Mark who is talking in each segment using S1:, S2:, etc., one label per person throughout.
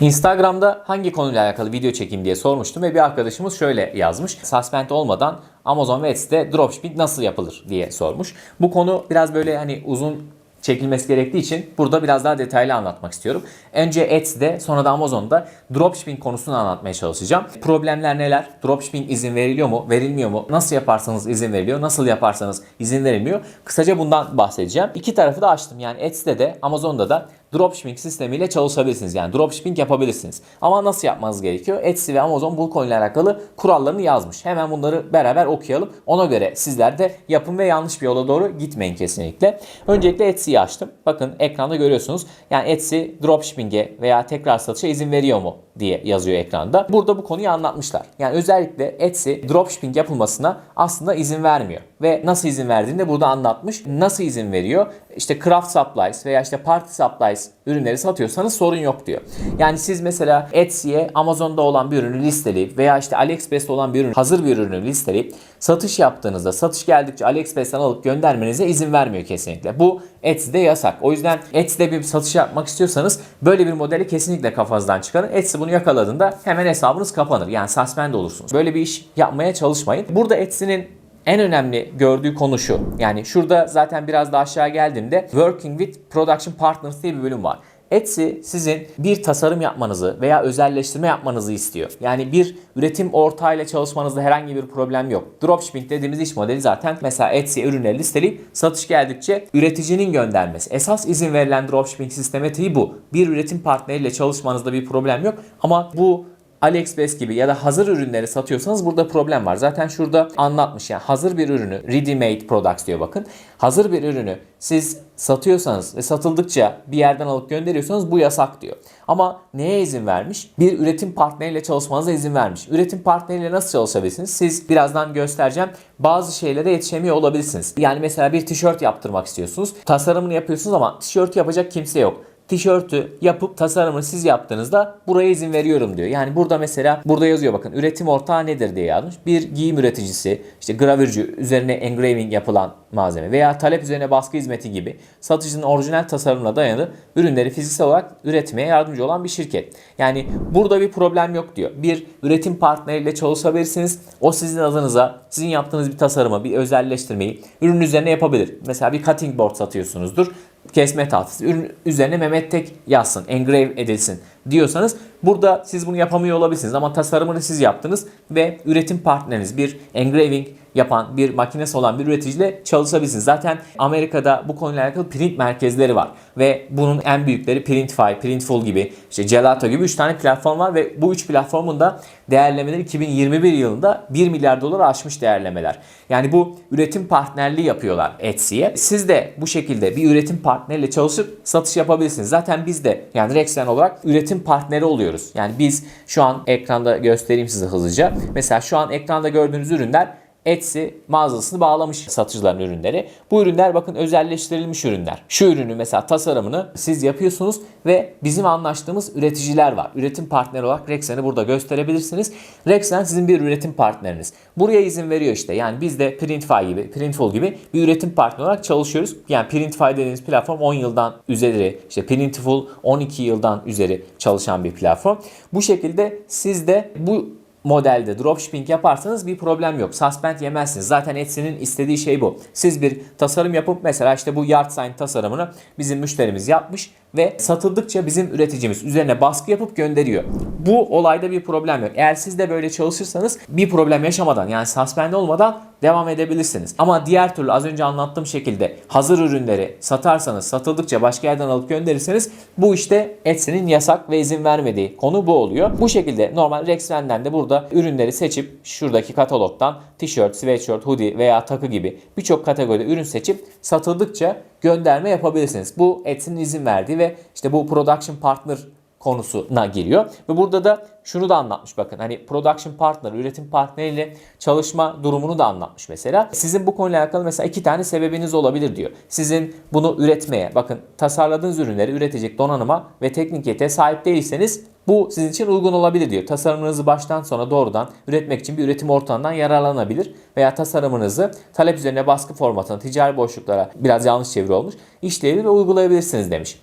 S1: Instagram'da hangi konuyla alakalı video çekeyim diye sormuştum ve bir arkadaşımız şöyle yazmış. Suspend olmadan Amazon ve Etsy'de dropshipping nasıl yapılır diye sormuş. Bu konu biraz böyle hani uzun çekilmesi gerektiği için burada biraz daha detaylı anlatmak istiyorum. Önce Etsy'de sonra da Amazon'da dropshipping konusunu anlatmaya çalışacağım. Problemler neler? Dropshipping izin veriliyor mu? Verilmiyor mu? Nasıl yaparsanız izin veriliyor? Nasıl yaparsanız izin verilmiyor? Kısaca bundan bahsedeceğim. İki tarafı da açtım. Yani Etsy'de de Amazon'da da dropshipping sistemiyle çalışabilirsiniz. Yani dropshipping yapabilirsiniz. Ama nasıl yapmanız gerekiyor? Etsy ve Amazon bu konuyla alakalı kurallarını yazmış. Hemen bunları beraber okuyalım. Ona göre sizler de yapın ve yanlış bir yola doğru gitmeyin kesinlikle. Öncelikle Etsy'yi açtım. Bakın ekranda görüyorsunuz. Yani Etsy dropshipping'e veya tekrar satışa izin veriyor mu diye yazıyor ekranda. Burada bu konuyu anlatmışlar. Yani özellikle Etsy dropshipping yapılmasına aslında izin vermiyor. Ve nasıl izin verdiğini de burada anlatmış. Nasıl izin veriyor? İşte craft supplies veya işte party supplies ürünleri satıyorsanız sorun yok diyor. Yani siz mesela Etsy'ye Amazon'da olan bir ürünü listeleyip veya işte AliExpress'te olan bir ürün, hazır bir ürünü listeleyip satış yaptığınızda satış geldikçe AliExpress'ten alıp göndermenize izin vermiyor kesinlikle. Bu Etsy'de yasak. O yüzden Etsy'de bir satış yapmak istiyorsanız böyle bir modeli kesinlikle kafanızdan çıkarın. Etsy bunu yakaladığında hemen hesabınız kapanır. Yani suspend olursunuz. Böyle bir iş yapmaya çalışmayın. Burada Etsy'nin en önemli gördüğü konu şu. Yani şurada zaten biraz daha aşağı geldiğimde Working with Production Partners diye bir bölüm var. Etsy sizin bir tasarım yapmanızı veya özelleştirme yapmanızı istiyor. Yani bir üretim ortağıyla çalışmanızda herhangi bir problem yok. Dropshipping dediğimiz iş modeli zaten mesela Etsy ürünleri listeleyip satış geldikçe üreticinin göndermesi. Esas izin verilen dropshipping sistematiği bu. Bir üretim partneriyle çalışmanızda bir problem yok ama bu AliExpress gibi ya da hazır ürünleri satıyorsanız burada problem var. Zaten şurada anlatmış yani hazır bir ürünü ready made products diyor bakın. Hazır bir ürünü siz satıyorsanız ve satıldıkça bir yerden alıp gönderiyorsanız bu yasak diyor. Ama neye izin vermiş? Bir üretim partneriyle çalışmanıza izin vermiş. Üretim partneriyle nasıl çalışabilirsiniz? Siz birazdan göstereceğim. Bazı şeylere yetişemiyor olabilirsiniz. Yani mesela bir tişört yaptırmak istiyorsunuz. Tasarımını yapıyorsunuz ama tişört yapacak kimse yok tişörtü yapıp tasarımını siz yaptığınızda buraya izin veriyorum diyor. Yani burada mesela burada yazıyor bakın üretim ortağı nedir diye yazmış. Bir giyim üreticisi, işte gravürcü, üzerine engraving yapılan malzeme veya talep üzerine baskı hizmeti gibi satıcının orijinal tasarımına dayalı ürünleri fiziksel olarak üretmeye yardımcı olan bir şirket. Yani burada bir problem yok diyor. Bir üretim partneriyle çalışabilirsiniz. O sizin adınıza sizin yaptığınız bir tasarımı, bir özelleştirmeyi ürün üzerine yapabilir. Mesela bir cutting board satıyorsunuzdur kesme tahtası. Ürün üzerine Mehmet Tek yazsın, engrave edilsin diyorsanız burada siz bunu yapamıyor olabilirsiniz ama tasarımını siz yaptınız ve üretim partneriniz bir engraving yapan bir makinesi olan bir üreticiyle çalışabilirsiniz. Zaten Amerika'da bu konuyla alakalı print merkezleri var ve bunun en büyükleri Printify, Printful gibi, işte Gelato gibi 3 tane platform var ve bu 3 platformun da değerlemeleri 2021 yılında 1 milyar dolar aşmış değerlemeler. Yani bu üretim partnerliği yapıyorlar Etsy'ye. Siz de bu şekilde bir üretim partneriyle çalışıp satış yapabilirsiniz. Zaten biz de yani Rexen olarak üretim partneri oluyoruz. Yani biz şu an ekranda göstereyim size hızlıca. Mesela şu an ekranda gördüğünüz ürünler Etsy mağazasını bağlamış satıcıların ürünleri. Bu ürünler bakın özelleştirilmiş ürünler. Şu ürünü mesela tasarımını siz yapıyorsunuz ve bizim anlaştığımız üreticiler var. Üretim partneri olarak Rexen'i burada gösterebilirsiniz. Rexen sizin bir üretim partneriniz. Buraya izin veriyor işte. Yani biz de Printify gibi, Printful gibi bir üretim partneri olarak çalışıyoruz. Yani Printify dediğiniz platform 10 yıldan üzeri, işte Printful 12 yıldan üzeri çalışan bir platform. Bu şekilde siz de bu modelde dropshipping yaparsanız bir problem yok. Suspend yemezsiniz. Zaten Etsy'nin istediği şey bu. Siz bir tasarım yapıp mesela işte bu yard sign tasarımını bizim müşterimiz yapmış ve satıldıkça bizim üreticimiz üzerine baskı yapıp gönderiyor. Bu olayda bir problem yok. Eğer siz de böyle çalışırsanız bir problem yaşamadan yani suspend olmadan devam edebilirsiniz. Ama diğer türlü az önce anlattığım şekilde hazır ürünleri satarsanız satıldıkça başka yerden alıp gönderirseniz bu işte Etsy'nin yasak ve izin vermediği konu bu oluyor. Bu şekilde normal Rexven'den de burada ürünleri seçip şuradaki katalogdan tişört, sweatshirt, hoodie veya takı gibi birçok kategoride ürün seçip satıldıkça gönderme yapabilirsiniz. Bu Etsy'nin izin verdiği ve işte bu production partner konusuna giriyor. Ve burada da şunu da anlatmış bakın. Hani production partner, üretim partneriyle çalışma durumunu da anlatmış mesela. Sizin bu konuyla alakalı mesela iki tane sebebiniz olabilir diyor. Sizin bunu üretmeye, bakın tasarladığınız ürünleri üretecek donanıma ve teknik yete sahip değilseniz bu sizin için uygun olabilir diyor. Tasarımınızı baştan sona doğrudan üretmek için bir üretim ortamından yararlanabilir veya tasarımınızı talep üzerine baskı formatına, ticari boşluklara biraz yanlış çeviri olmuş, işleyebilir ve uygulayabilirsiniz demiş.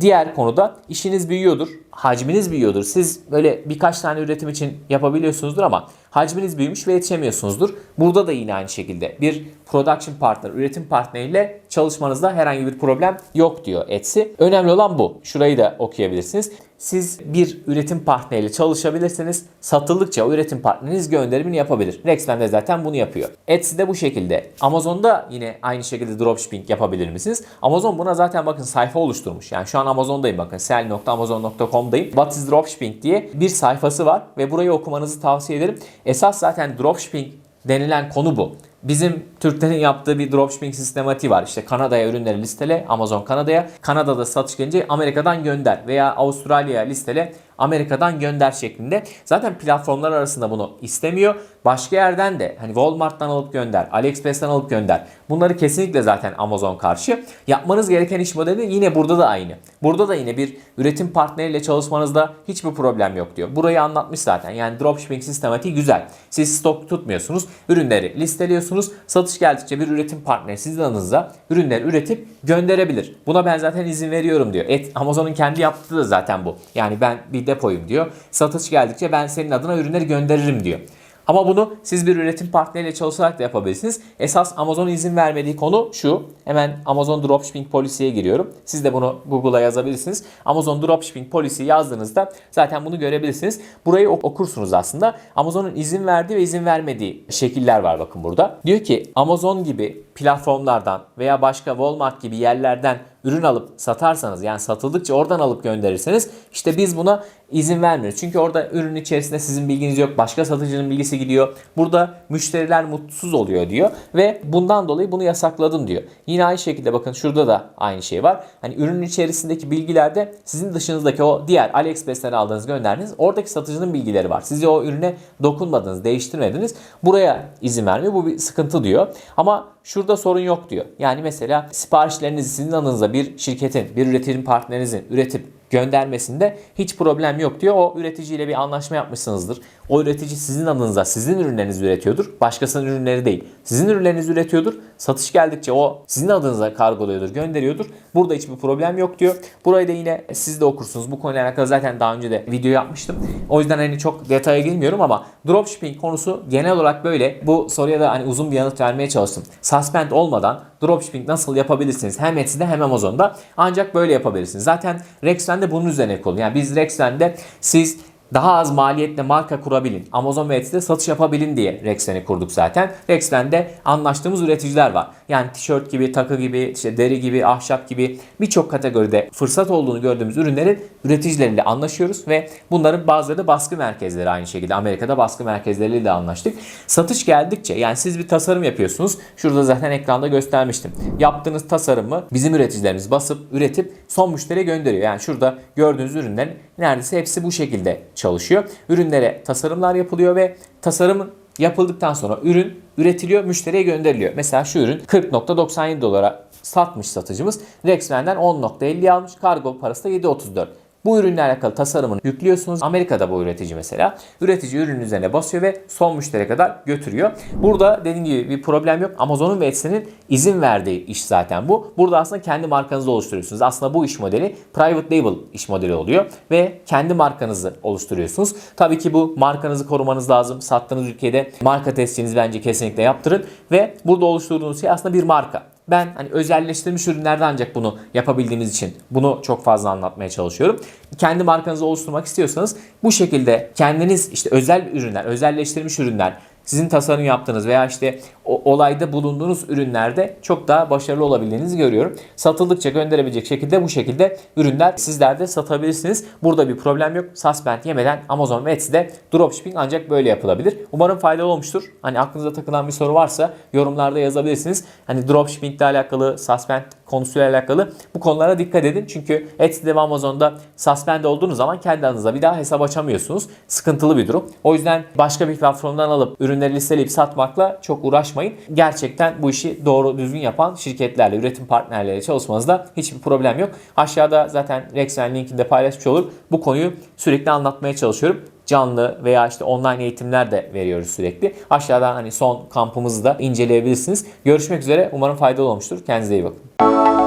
S1: Diğer konuda işiniz büyüyordur, hacminiz büyüyordur. Siz böyle birkaç tane üretim için yapabiliyorsunuzdur ama hacminiz büyümüş ve yetişemiyorsunuzdur. Burada da yine aynı şekilde bir production partner, üretim partneriyle çalışmanızda herhangi bir problem yok diyor Etsy. Önemli olan bu. Şurayı da okuyabilirsiniz. Siz bir üretim partneriyle çalışabilirsiniz. Satıldıkça o üretim partneriniz gönderimini yapabilir. Rexven de zaten bunu yapıyor. Etsy de bu şekilde. Amazon'da yine aynı şekilde dropshipping yapabilir misiniz? Amazon buna zaten bakın sayfa oluşturmuş. Yani şu an Amazon'dayım bakın. sell.amazon.com'dayım. What is dropshipping diye bir sayfası var ve burayı okumanızı tavsiye ederim. Esas zaten dropshipping denilen konu bu. Bizim Türklerin yaptığı bir dropshipping sistematiği var. İşte Kanada'ya ürünleri listele, Amazon Kanada'ya. Kanada'da satış gelince Amerika'dan gönder veya Avustralya'ya listele, Amerika'dan gönder şeklinde. Zaten platformlar arasında bunu istemiyor. Başka yerden de hani Walmart'tan alıp gönder, AliExpress'ten alıp gönder. Bunları kesinlikle zaten Amazon karşı. Yapmanız gereken iş modeli yine burada da aynı. Burada da yine bir üretim partneriyle çalışmanızda hiçbir problem yok diyor. Burayı anlatmış zaten. Yani dropshipping sistematiği güzel. Siz stok tutmuyorsunuz. Ürünleri listeliyorsunuz. Satış geldikçe bir üretim partneri sizin adınıza ürünleri üretip gönderebilir. Buna ben zaten izin veriyorum diyor. Et, Amazon'un kendi yaptığı da zaten bu. Yani ben bir depoyum diyor. Satış geldikçe ben senin adına ürünleri gönderirim diyor. Ama bunu siz bir üretim partneriyle çalışarak da yapabilirsiniz. Esas Amazon'un izin vermediği konu şu. Hemen Amazon Dropshipping Policy'ye giriyorum. Siz de bunu Google'a yazabilirsiniz. Amazon Dropshipping Policy yazdığınızda zaten bunu görebilirsiniz. Burayı ok- okursunuz aslında. Amazon'un izin verdiği ve izin vermediği şekiller var bakın burada. Diyor ki Amazon gibi platformlardan veya başka Walmart gibi yerlerden ürün alıp satarsanız yani satıldıkça oradan alıp gönderirseniz işte biz buna izin vermiyoruz. Çünkü orada ürünün içerisinde sizin bilginiz yok. Başka satıcının bilgisi gidiyor. Burada müşteriler mutsuz oluyor diyor ve bundan dolayı bunu yasakladım diyor. Yine aynı şekilde bakın şurada da aynı şey var. Hani ürünün içerisindeki bilgilerde sizin dışınızdaki o diğer AliExpress'ten aldığınız gönderdiğiniz oradaki satıcının bilgileri var. Siz o ürüne dokunmadınız, değiştirmediniz. Buraya izin vermiyor. Bu bir sıkıntı diyor. Ama şurada sorun yok diyor. Yani mesela siparişlerinizi sizin adınıza bir şirketin, bir üretim partnerinizin üretip göndermesinde hiç problem yok diyor. O üreticiyle bir anlaşma yapmışsınızdır. O üretici sizin adınıza sizin ürünlerinizi üretiyordur. Başkasının ürünleri değil. Sizin ürünlerinizi üretiyordur. Satış geldikçe o sizin adınıza kargoluyordur, gönderiyordur. Burada hiçbir problem yok diyor. Burayı da yine siz de okursunuz. Bu konuyla alakalı zaten daha önce de video yapmıştım. O yüzden hani çok detaya girmiyorum ama dropshipping konusu genel olarak böyle. Bu soruya da hani uzun bir yanıt vermeye çalıştım. Suspend olmadan dropshipping nasıl yapabilirsiniz? Hem Etsy'de hem Amazon'da. Ancak böyle yapabilirsiniz. Zaten Rexven de bunun üzerine kurulu. Yani biz Rexven'de siz daha az maliyetle marka kurabilin. Amazon ve Etsy'de satış yapabilin diye Rexven'i kurduk zaten. Rexven'de anlaştığımız üreticiler var. Yani tişört gibi, takı gibi, işte deri gibi, ahşap gibi birçok kategoride fırsat olduğunu gördüğümüz ürünlerin üreticileriyle anlaşıyoruz ve bunların bazıları da baskı merkezleri aynı şekilde. Amerika'da baskı merkezleriyle de anlaştık. Satış geldikçe yani siz bir tasarım yapıyorsunuz. Şurada zaten ekranda göstermiştim. Yaptığınız tasarımı bizim üreticilerimiz basıp üretip son müşteriye gönderiyor. Yani şurada gördüğünüz ürünlerin neredeyse hepsi bu şekilde çalışıyor. Ürünlere tasarımlar yapılıyor ve tasarımın yapıldıktan sonra ürün üretiliyor, müşteriye gönderiliyor. Mesela şu ürün 40.97 dolara satmış satıcımız. Rexven'den 10.50 almış. Kargo parası da 7.34. Bu ürünle alakalı tasarımını yüklüyorsunuz. Amerika'da bu üretici mesela. Üretici ürünün üzerine basıyor ve son müşteriye kadar götürüyor. Burada dediğim gibi bir problem yok. Amazon'un ve Etsy'nin izin verdiği iş zaten bu. Burada aslında kendi markanızı oluşturuyorsunuz. Aslında bu iş modeli private label iş modeli oluyor ve kendi markanızı oluşturuyorsunuz. Tabii ki bu markanızı korumanız lazım. Sattığınız ülkede marka testinizi bence kesinlikle yaptırın ve burada oluşturduğunuz şey aslında bir marka. Ben hani özelleştirilmiş ürünlerde ancak bunu yapabildiğimiz için bunu çok fazla anlatmaya çalışıyorum. Kendi markanızı oluşturmak istiyorsanız bu şekilde kendiniz işte özel ürünler, özelleştirilmiş ürünler, sizin tasarım yaptığınız veya işte o olayda bulunduğunuz ürünlerde çok daha başarılı olabildiğinizi görüyorum. Satıldıkça gönderebilecek şekilde bu şekilde ürünler sizler de satabilirsiniz. Burada bir problem yok. Suspend yemeden Amazon ve Etsy'de dropshipping ancak böyle yapılabilir. Umarım faydalı olmuştur. Hani aklınıza takılan bir soru varsa yorumlarda yazabilirsiniz. Hani dropshipping ile alakalı, suspend konusuyla alakalı bu konulara dikkat edin. Çünkü Etsy'de ve Amazon'da suspend olduğunuz zaman kendi adınıza bir daha hesap açamıyorsunuz. Sıkıntılı bir durum. O yüzden başka bir platformdan alıp ürünleri listeleyip satmakla çok uğraşmayın. Gerçekten bu işi doğru düzgün yapan şirketlerle, üretim partnerleriyle çalışmanızda hiçbir problem yok. Aşağıda zaten Rexven linkini de paylaşmış olur. Bu konuyu sürekli anlatmaya çalışıyorum canlı veya işte online eğitimler de veriyoruz sürekli. Aşağıdan hani son kampımızı da inceleyebilirsiniz. Görüşmek üzere. Umarım faydalı olmuştur. Kendinize iyi bakın.